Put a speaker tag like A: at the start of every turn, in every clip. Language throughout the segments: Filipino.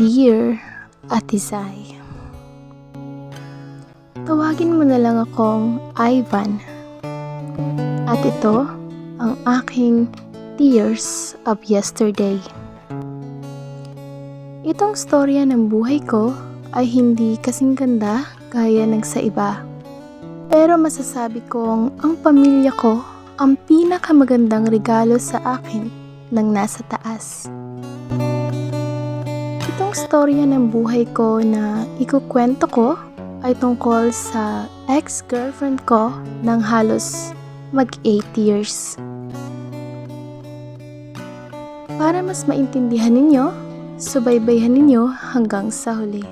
A: Dear Ate Zai, Tawagin mo na lang akong Ivan. At ito ang aking Tears of Yesterday. Itong storya ng buhay ko ay hindi kasing ganda gaya ng sa iba. Pero masasabi kong ang pamilya ko ang pinakamagandang regalo sa akin ng nasa taas. Itong storya ng buhay ko na ikukwento ko ay tungkol sa ex-girlfriend ko ng halos mag 8 years. Para mas maintindihan ninyo, subaybayan ninyo hanggang sa huli.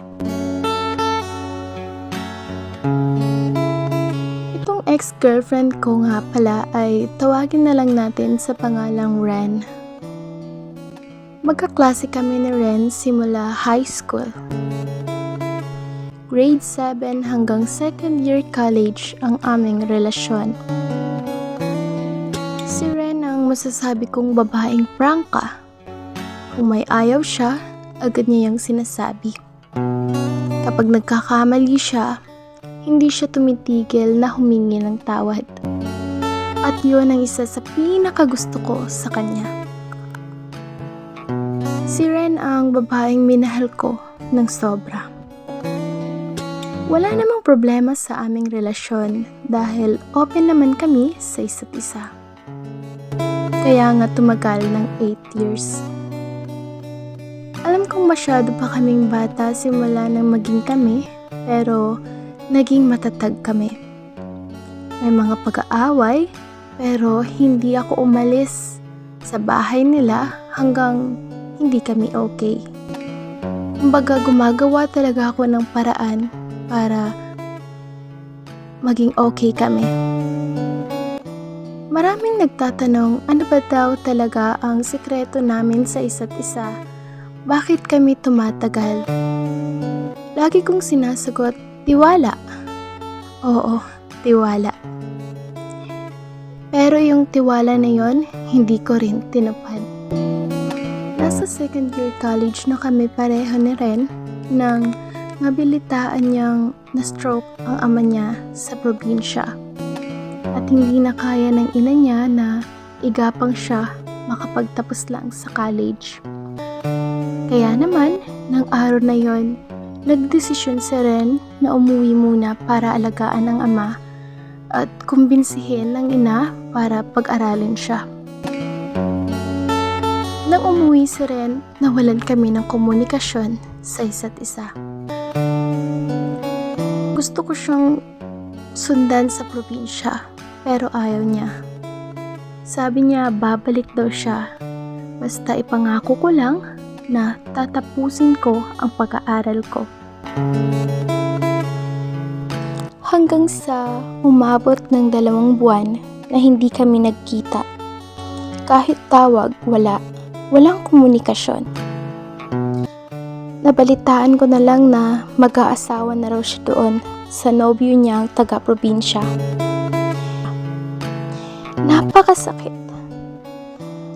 A: Itong ex-girlfriend ko nga pala ay tawagin na lang natin sa pangalang Ren. Magkaklase kami ni Ren simula high school. Grade 7 hanggang second year college ang aming relasyon. Si Ren ang masasabi kong babaeng prangka. Kung may ayaw siya, agad niya yung sinasabi. Kapag nagkakamali siya, hindi siya tumitigil na humingi ng tawad. At yun ang isa sa pinakagusto ko sa kanya. Si Ren ang babaeng minahal ko ng sobra. Wala namang problema sa aming relasyon dahil open naman kami sa isa't isa. Kaya nga tumagal ng 8 years. Alam kong masyado pa kaming bata simula nang maging kami, pero naging matatag kami. May mga pag-aaway, pero hindi ako umalis sa bahay nila hanggang hindi kami okay. Kumbaga gumagawa talaga ako ng paraan para maging okay kami. Maraming nagtatanong ano ba daw talaga ang sikreto namin sa isa't isa. Bakit kami tumatagal? Lagi kong sinasagot, tiwala. Oo, tiwala. Pero yung tiwala na yon, hindi ko rin tinupad. Nasa second year college na kami pareho ni Ren nang mabilitaan niyang na-stroke ang ama niya sa probinsya. At hindi na kaya ng ina niya na igapang siya makapagtapos lang sa college. Kaya naman, ng araw na yon, nagdesisyon si Ren na umuwi muna para alagaan ang ama at kumbinsihin ng ina para pag-aralin siya. Nang umuwi si Ren, nawalan kami ng komunikasyon sa isa't isa. Gusto ko siyang sundan sa probinsya, pero ayaw niya. Sabi niya babalik daw siya, basta ipangako ko lang na tatapusin ko ang pag-aaral ko. Hanggang sa umabot ng dalawang buwan na hindi kami nagkita. Kahit tawag, wala. Walang komunikasyon. Nabalitaan ko na lang na mag-aasawa na raw siya doon sa nobyo niyang taga-probinsya. Napakasakit.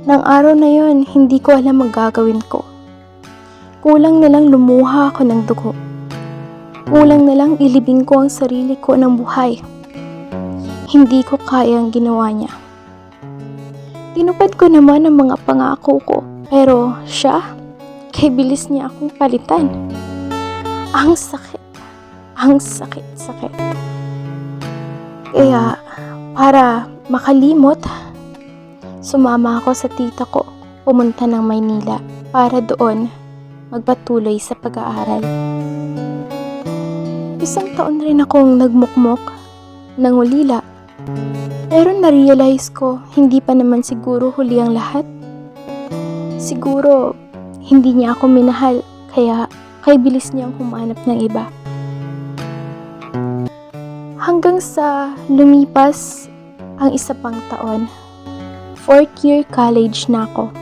A: Nang araw na yon, hindi ko alam ang gagawin ko. Kulang na lang lumuha ako ng dugo. Kulang na lang ilibing ko ang sarili ko ng buhay. Hindi ko kaya ang ginawa niya. Tinupad ko naman ang mga pangako ko, pero siya, kay bilis niya akong palitan. Ang sakit. Ang sakit-sakit. Kaya, para makalimot, sumama ako sa tita ko, pumunta ng Maynila para doon magpatuloy sa pag-aaral. Isang taon rin akong nagmukmok, nangulila. Pero na-realize ko, hindi pa naman siguro huli ang lahat. Siguro, hindi niya ako minahal, kaya kay bilis niyang humanap ng iba. Hanggang sa lumipas ang isa pang taon, fourth year college na ako.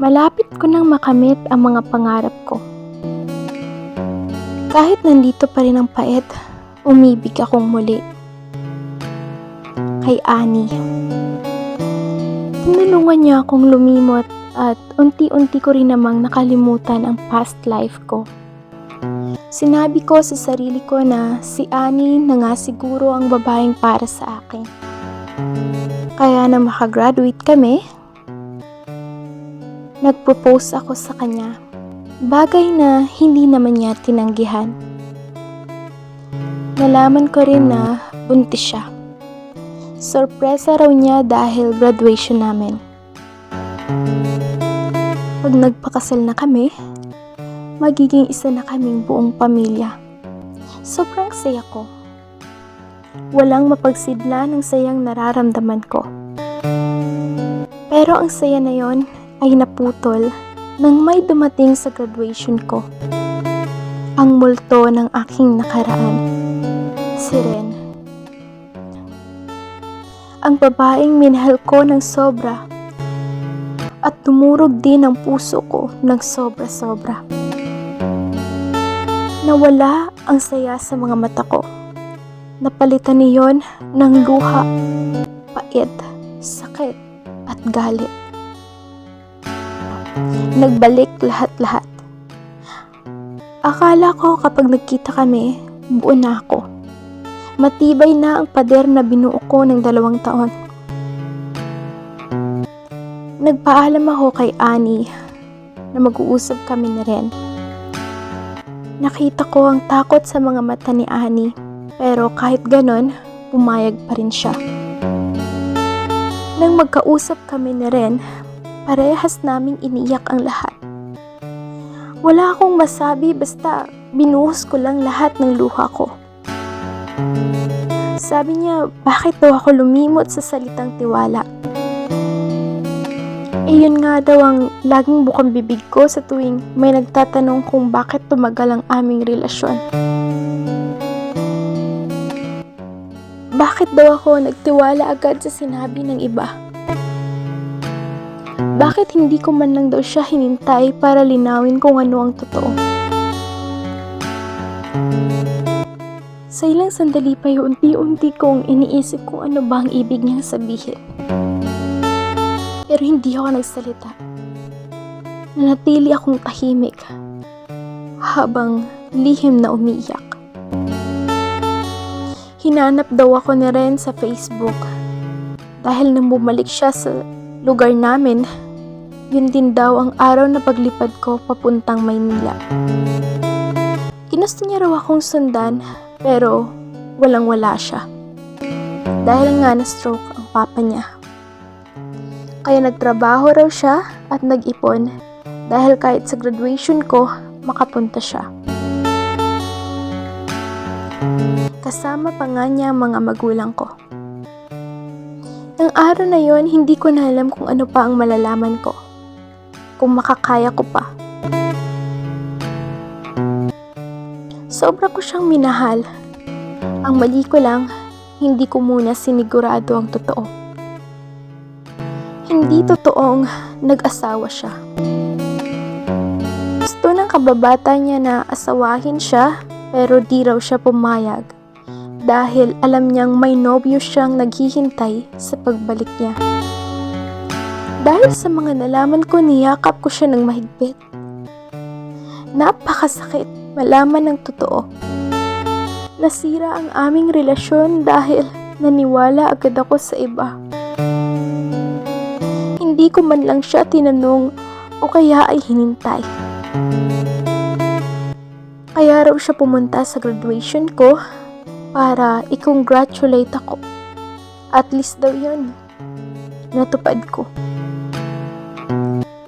A: Malapit ko nang makamit ang mga pangarap ko. Kahit nandito pa rin ang pait, umibig akong muli. Kay Ani. Tinulungan niya akong lumimot At unti-unti ko rin namang nakalimutan ang past life ko. Sinabi ko sa sarili ko na si Annie na nga siguro ang babaeng para sa akin. Kaya na makagraduate kami, nag-propose ako sa kanya. Bagay na hindi naman niya tinanggihan. Nalaman ko rin na buntis siya. Sorpresa raw niya dahil graduation namin. Pag nagpakasal na kami, magiging isa na kaming buong pamilya. Sobrang saya ko. Walang mapagsidla ng sayang nararamdaman ko. Pero ang saya na yon ay naputol nang may dumating sa graduation ko. Ang multo ng aking nakaraan. Si Ren. Ang babaeng minahal ko ng sobra at tumurog din ang puso ko ng sobra-sobra. Nawala ang saya sa mga mata ko. Napalitan niyon ng luha, pait, sakit, at galit. Nagbalik lahat-lahat. Akala ko kapag nagkita kami, buo na ako. Matibay na ang pader na binuo ko ng dalawang taon. Nagpaalam ako kay Annie na mag-uusap kami na rin. Nakita ko ang takot sa mga mata ni Annie pero kahit ganon, pumayag pa rin siya. Nang magkausap kami na rin, parehas naming iniyak ang lahat. Wala akong masabi basta binuhos ko lang lahat ng luha ko. Sabi niya, bakit daw ako lumimot sa salitang tiwala? Eh yun nga daw ang laging bukang bibig ko sa tuwing may nagtatanong kung bakit tumagal ang aming relasyon. Bakit daw ako nagtiwala agad sa sinabi ng iba? Bakit hindi ko man lang daw siya hinintay para linawin kung ano ang totoo? Sa ilang sandali pa unti-unti kong iniisip kung ano ba ang ibig niyang sabihin. Pero hindi ako nagsalita. Nanatili akong tahimik habang lihim na umiiyak. Hinanap daw ako ni Ren sa Facebook dahil nang bumalik siya sa lugar namin, yun din daw ang araw na paglipad ko papuntang Maynila. Ginusto niya raw akong sundan pero walang wala siya. Dahil nga na stroke ang papa niya. Kaya nagtrabaho raw siya at nag-ipon dahil kahit sa graduation ko, makapunta siya. Kasama pa nga niya ang mga magulang ko. Nang araw na yon, hindi ko na alam kung ano pa ang malalaman ko. Kung makakaya ko pa. Sobra ko siyang minahal. Ang mali ko lang, hindi ko muna sinigurado ang totoo. Hindi totoong nag-asawa siya. Gusto ng kababata niya na asawahin siya pero di raw siya pumayag dahil alam niyang may nobyo siyang naghihintay sa pagbalik niya. Dahil sa mga nalaman ko, niyakap ko siya ng mahigpit. Napakasakit malaman ng totoo. Nasira ang aming relasyon dahil naniwala agad ako sa iba. Hindi ko man lang siya tinanong o kaya ay hinintay. Kaya raw siya pumunta sa graduation ko para i-congratulate ako. At least daw yun. Natupad ko.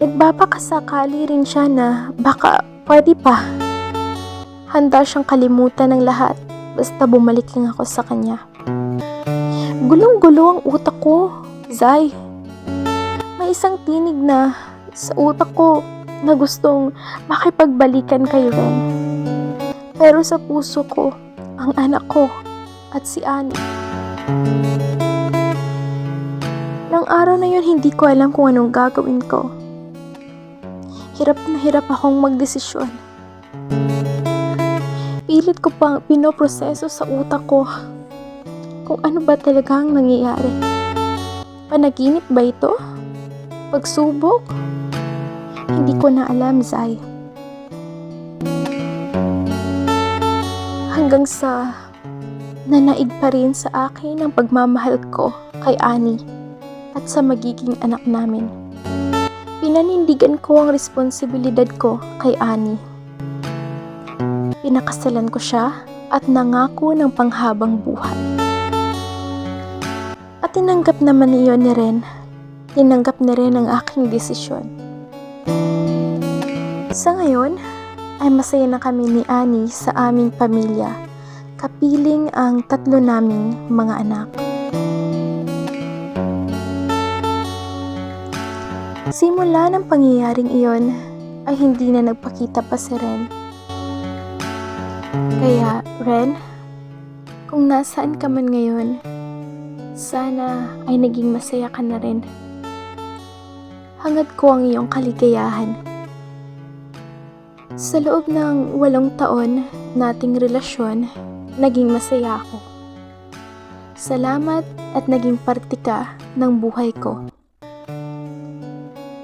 A: Nagbabakasakali rin siya na baka pwede pa. Handa siyang kalimutan ng lahat basta bumalik lang ako sa kanya. Gulong-gulo ang utak ko, Zay. May isang tinig na sa utak ko na gustong makipagbalikan kayo rin. Pero sa puso ko, ang anak ko at si Annie. Nang araw na yun, hindi ko alam kung anong gagawin ko. Hirap na hirap akong magdesisyon. Pilit ko pang pinoproseso sa utak ko kung ano ba talaga ang nangyayari. Panaginip ba ito? Pagsubok? Hindi ko na alam, Zai. Hanggang sa nanaig pa rin sa akin ang pagmamahal ko kay Ani at sa magiging anak namin. Pinanindigan ko ang responsibilidad ko kay Ani. Pinakasalan ko siya at nangako ng panghabang buhay. At tinanggap naman niyon ni Ren. Tinanggap ni Ren ang aking desisyon. Sa ngayon, ay masaya na kami ni Ani sa aming pamilya, kapiling ang tatlo naming mga anak. Simula ng pangyayaring iyon, ay hindi na nagpakita pa si Ren. Kaya, Ren, kung nasaan ka man ngayon, sana ay naging masaya ka na rin. Hangad ko ang iyong kaligayahan. Sa loob ng walong taon nating relasyon, naging masaya ako. Salamat at naging parte ka ng buhay ko.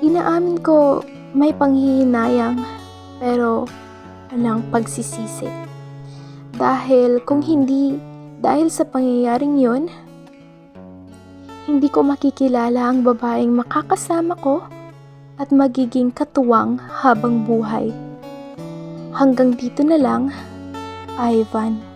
A: Inaamin ko may panghihinayang pero walang pagsisisi. Dahil kung hindi dahil sa pangyayaring yon, hindi ko makikilala ang babaeng makakasama ko at magiging katuwang habang buhay. Hanggang dito na lang, Ivan.